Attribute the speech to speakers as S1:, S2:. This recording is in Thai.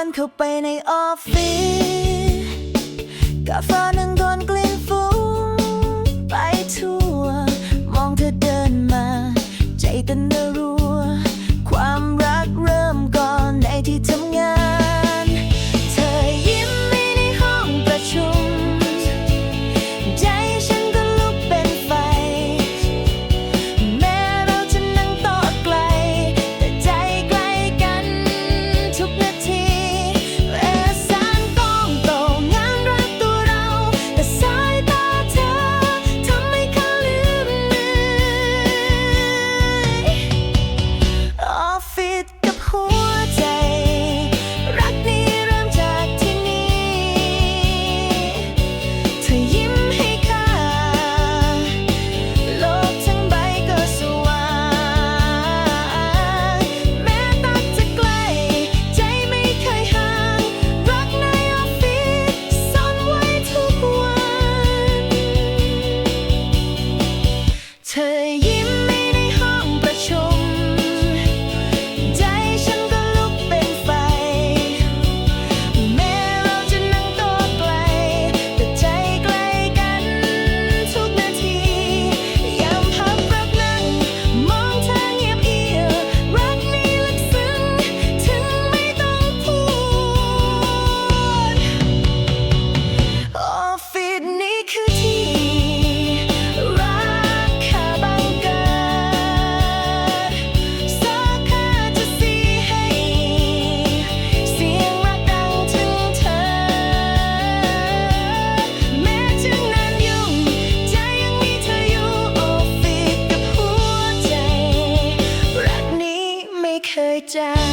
S1: วันเข้าไปในออฟฟิศกาแฟ down.